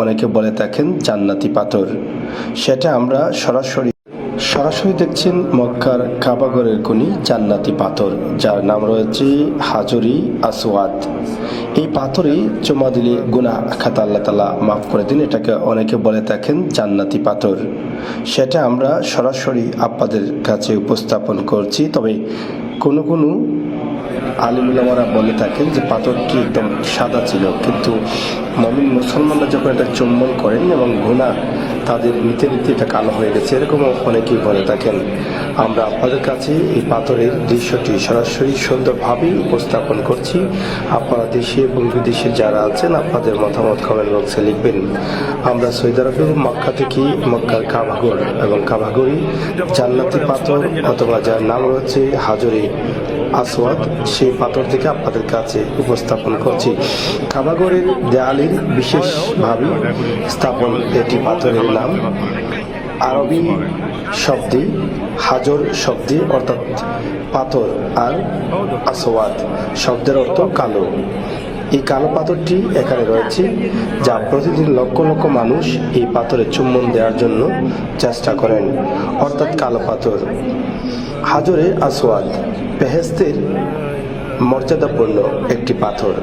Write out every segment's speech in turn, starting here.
অনেকে বলে থাকেন জান্নাতি পাথর। সেটা আমরা সরাসরি সরাসরি দেখছেন মক্কার কাবাগরের কোনি জান্নাতি পাথর, যার নাম রয়েছে হাজরি আসওয়াদ। এই পাথরে জমা দিলে গুনা খাতা আল্লাহ তালা মাফ করে দিন, এটাকে অনেকে বলে থাকেন জান্নাতি পাথর। সেটা আমরা সরাসরি আপনাদের কাছে উপস্থাপন করছি, তবে কোনো কোনো আলিমুলামারা বলে থাকেন যে পাথরটি একদম সাদা ছিল, কিন্তু মমিন মুসলমানরা যখন এটা চুম্বন করেন এবং ঘোনা তাদের নিতে নিতে এটা কালো হয়ে গেছে এরকমও অনেকেই বলে থাকেন। আমরা আপনাদের কাছে এই পাথরের দৃশ্যটি সরাসরি সুন্দরভাবেই উপস্থাপন করছি। আপনারা দেশে এবং বিদেশে যারা আছেন, আপনাদের মতামত কমেন্ট বক্সে লিখবেন। আমরা সৌদি আরবে মক্কা থেকে মক্কার কাবাগর এবং কাবাগরি জান্নাতি পাথর অথবা যার নাম রয়েছে হাজরি আসওয়াদ, সেই পাথর থেকে আপনাদের কাছে উপস্থাপন করছি। কাবাগরের দেয়ালের বিশেষভাবে স্থাপন এটি পাথরের নাম আরবি শব্দে হাজর শব্দে, অর্থাৎ পাথর আর আসওয়াদ। শব্দের অর্থ কালো। এই কালো পাথরটি এখানে রয়েছে, যা প্রতিদিন লক্ষ লক্ষ মানুষ এই পাথরে চুম্বন দেওয়ার জন্য চেষ্টা করেন, অর্থাৎ কালো পাথর। হাজরে আসওয়াদ, বেহেস্তের মর্যাদাপূর্ণ একটি পাথর।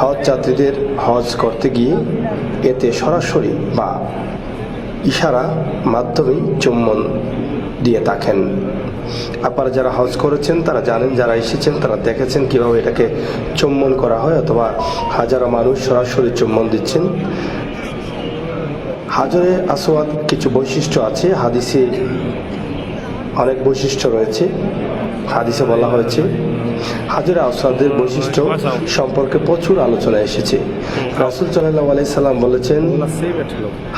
হজ যাত্রীদের হজ করতে গিয়ে এতে সরাসরি বা ইশারা মাধ্যমেই চুম্বন দিয়ে থাকেন। আপনারা যারা হজ করেছেন, তারা জানেন, যারা এসেছেন, তারা দেখেছেন কীভাবে এটাকে চুম্বন করা হয় অথবা হাজারো মানুষ সরাসরি চুম্বন দিচ্ছেন। হাজরে আসওয়াদ কিছু বৈশিষ্ট্য আছে, হাদিসে অনেক বৈশিষ্ট্য রয়েছে। হাদিসে বলা হয়েছে হাজরে আসাদের বৈশিষ্ট্য সম্পর্কে প্রচুর আলোচনা এসেছে। রাসুল সাল্লাহ আলাইসাল্লাম বলেছেন,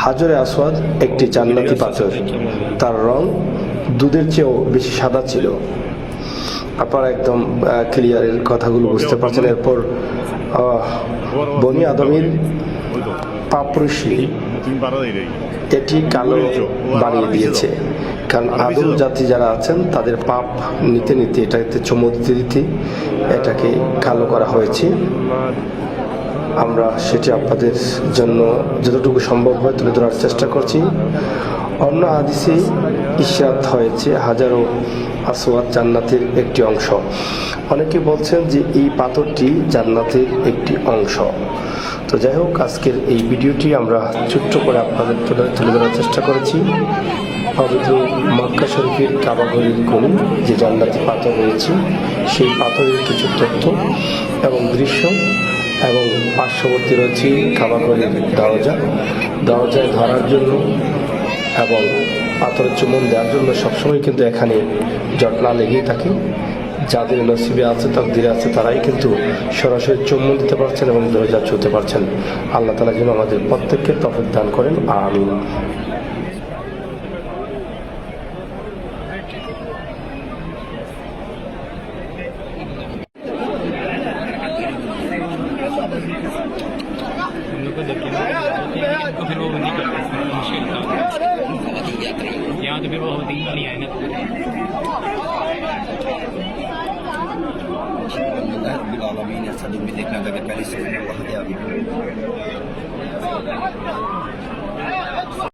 হাজরে আসওয়াদ একটি জান্নাতি পাথর। তার রং দুধের চেয়েও বেশি সাদা ছিল। আপনারা একদম ক্লিয়ারের কথাগুলো বুঝতে পারছেন। এরপর বনি আদমের পাপরুষি এটি কালো বানিয়ে দিয়েছে। কারণ আদম জাতি যারা আছেন তাদের পাপ নিতে নিতে এটাতে চুমো দিতে দিতে এটাকে কালো করা হয়েছে। আমরা সেটি আপনাদের জন্য যতটুকু সম্ভব হয় তুলে ধরার চেষ্টা করছি। অন্য হাদিসে ইশরাত হয়েছে হাজারো আসওয়াদ জান্নাতের একটি অংশ। অনেকে বলছেন যে এই পাথরটি জান্নাতের একটি অংশ। তো যাই হোক আজকের এই ভিডিওটি আমরা ছোট্ট করে আপনাদের তুলে- তুলে ধরার চেষ্টা করেছি। পবিত্র মক্কা শরীফের কাবাগরির কোণ যে জান্নাতি পাথর রয়েছে, সেই পাথরের কিছু তথ্য এবং দৃশ্য এবং পার্শ্ববর্তী রয়েছে কাবাগরির দরজা। দরজায় ধরার জন্য এবং পাথরের চুমন দেওয়ার জন্য সবসময় কিন্তু এখানে জটলা লেগেই থাকে। যাদের নসিবে আছে, তার তাকদিরে আছে, তারাই কিন্তু সরাসরি চুম্বন দিতে পারছেন এবং দরজা ছুতে পারছেন। আল্লাহ তালা যেন আমাদের প্রত্যেককে তফিক দান করেন। আমিন। हम लोग को देखे तो फिर वो बंदी करते हैं मुश्किल था यहाँ तो फिर वो होती ही नहीं आए ना सदुक भी देखना था कि पहले से बहुत आगे